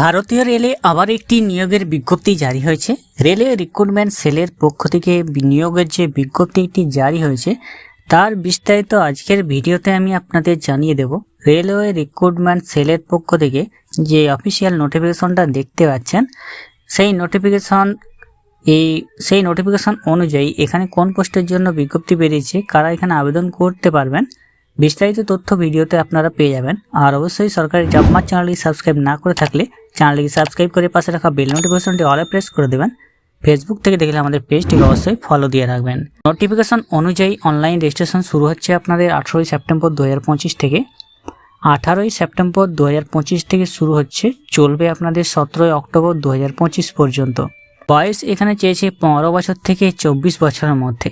ভারতীয় রেলে আবার একটি নিয়োগের বিজ্ঞপ্তি জারি হয়েছে। রেলওয়ে রিক্রুটমেন্ট সেলের পক্ষ থেকে নিয়োগের যে বিজ্ঞপ্তিটি জারি হয়েছে, তার বিস্তারিত আজকের ভিডিওতে আমি আপনাদের জানিয়ে দেব। রেলওয়ে রিক্রুটমেন্ট সেলের পক্ষ থেকে যে অফিসিয়াল নোটিফিকেশনটা দেখতে পাচ্ছেন, সেই নোটিফিকেশন এই, সেই নোটিফিকেশন অনুযায়ী এখানে কোন পোস্টের জন্য বিজ্ঞপ্তি বেরিয়েছে, কারা এখানে আবেদন করতে পারবেন বিস্তারিত তথ্য ভিডিওতে আপনারা পেয়ে যাবেন। আর অবশ্যই সরকারি জবমার চ্যানেলটি সাবস্ক্রাইব না করে থাকলে চ্যানেলটিকে সাবস্ক্রাইব করে পাশে রাখা বেল নোটিফিকেশনটি অলে প্রেস করে দেবেন। ফেসবুক থেকে দেখলে আমাদের পেজটিকে অবশ্যই ফলো দিয়ে রাখবেন। নোটিফিকেশন অনুযায়ী অনলাইন রেজিস্ট্রেশন শুরু হচ্ছে আপনাদের আঠেরোই সেপ্টেম্বর দু হাজার পঁচিশ থেকে। আঠারোই সেপ্টেম্বর দু হাজার পঁচিশ থেকে শুরু হচ্ছে, চলবে আপনাদের সতেরোই অক্টোবর দু হাজার পঁচিশ পর্যন্ত। বয়স এখানে চেয়েছে পনেরো বছর থেকে চব্বিশ বছরের মধ্যে।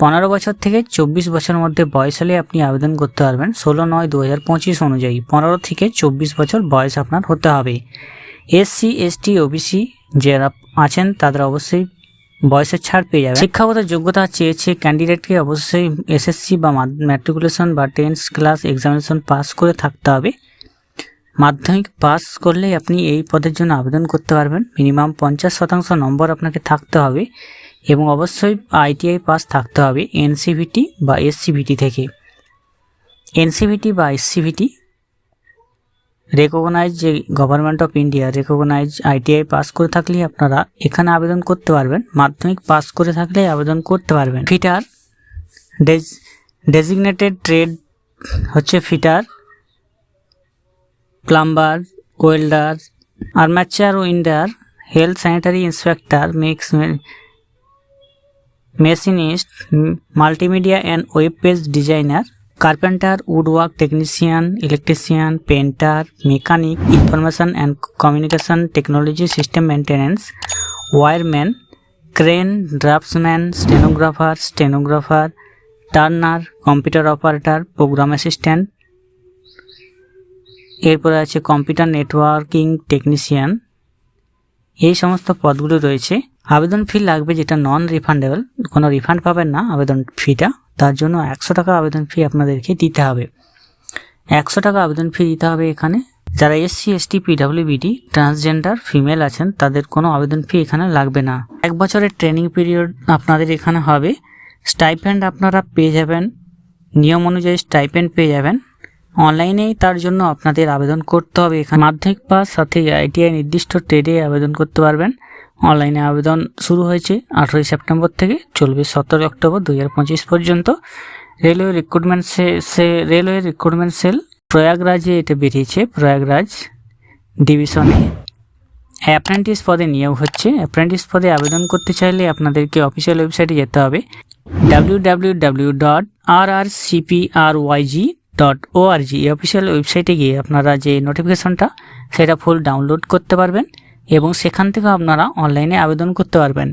পনেরো বছর থেকে চব্বিশ বছরের মধ্যে বয়স হলে আপনি আবেদন করতে পারবেন ষোলো নয় দু হাজার পঁচিশ অনুযায়ী। পনেরো থেকে চব্বিশ বছর বয়স আপনার হতে হবে। এসসি এসটি ওবিসি যারা আছেন, তাদের অবশ্যই বয়সের ছাড় পেয়ে যাবে শিক্ষাগত যোগ্যতা চেয়েছে ক্যান্ডিডেটকে অবশ্যই এসএসসি বা ম্যাট্রিকুলেশন বা টেন্থ ক্লাস এক্সামিনেশন পাস করে থাকতে হবে। মাধ্যমিক পাস করলেই আপনি এই পদের জন্য আবেদন করতে পারবেন। মিনিমাম পঞ্চাশ শতাংশ নম্বর আপনাকে থাকতে হবে। এবং অবশ্যই আইটিআই পাস থাকতে হবে এনসিভিটি বা এসসিভিটি থেকে। এনসিভিটি বা এসসিভিটি রেকগনাইজ যে government of India recognise ITI pass করে থাকলে আপনারা এখানে আবেদন করতে পারবেন। মাধ্যমিক পাস করে থাকলে আবেদন করতে পারবেন। ফিটার ডেজিগনেটেড ট্রেড হচ্ছে fitter plumber welder armature winder health sanitary inspector mix machinist multimedia and web page designer carpenter woodwork technician electrician painter mechanic information and communication technology system maintenance wireman crane draftsman stenographer stenographer turner computer operator program assistant এরপরে আছে computer networking technician এই সমস্ত পদগুলো রয়েছে। আবেদন ফি লাগবে যেটা non refundable কোনো রিফান্ড পাবেন না আবেদন ফিটা তার জন্য একশো টাকা আবেদন ফি আপনাদেরকে দিতে হবে। একশো টাকা আবেদন ফি দিতে হবে এখানে। যারা এসসি, এসটি পিডাব্লিউবিডি ট্রান্সজেন্ডার ফিমেল আছেন, তাদের কোনো আবেদন ফি এখানে লাগবে না। এক বছরের ট্রেনিং পিরিয়ড আপনাদের এখানে হবে। স্টাইপেন্ড আপনারা পেয়ে যাবেন। নিয়ম অনুযায়ী স্টাইপেন্ড পেয়ে যাবেন। অনলাইনেই তার জন্য আপনাদের আবেদন করতে হবে। এখানে মাধ্যমিক পাস, সাথে আইটিআই নির্দিষ্ট ট্রেডে আবেদন করতে পারবেন। অনলাইনে আবেদন শুরু হয়েছে আঠেরোই সেপ্টেম্বর থেকে, চলবে সতেরোই অক্টোবর দু হাজার পঁচিশ পর্যন্ত। রেলওয়ে রিক্রুটমেন্ট সে রেলওয়ে রিক্রুটমেন্ট সেল প্রয়াগরাজে এটা বেরিয়েছে, প্রয়াগরাজ ডিভিশনে অ্যাপ্রেন্টিস পদে নিয়োগ হচ্ছে। অ্যাপ্রেন্টিস পদে আবেদন করতে চাইলে আপনাদেরকে অফিসিয়াল ওয়েবসাইটে যেতে হবে। W W W dot R R CP R YG dot org এই অফিসিয়াল ওয়েবসাইটে গিয়ে আপনারা যে নোটিফিকেশনটা সেটা ফুল ডাউনলোড করতে পারবেন এবং সেখান থেকে আপনারা অনলাইনে আবেদন করতে পারবেন।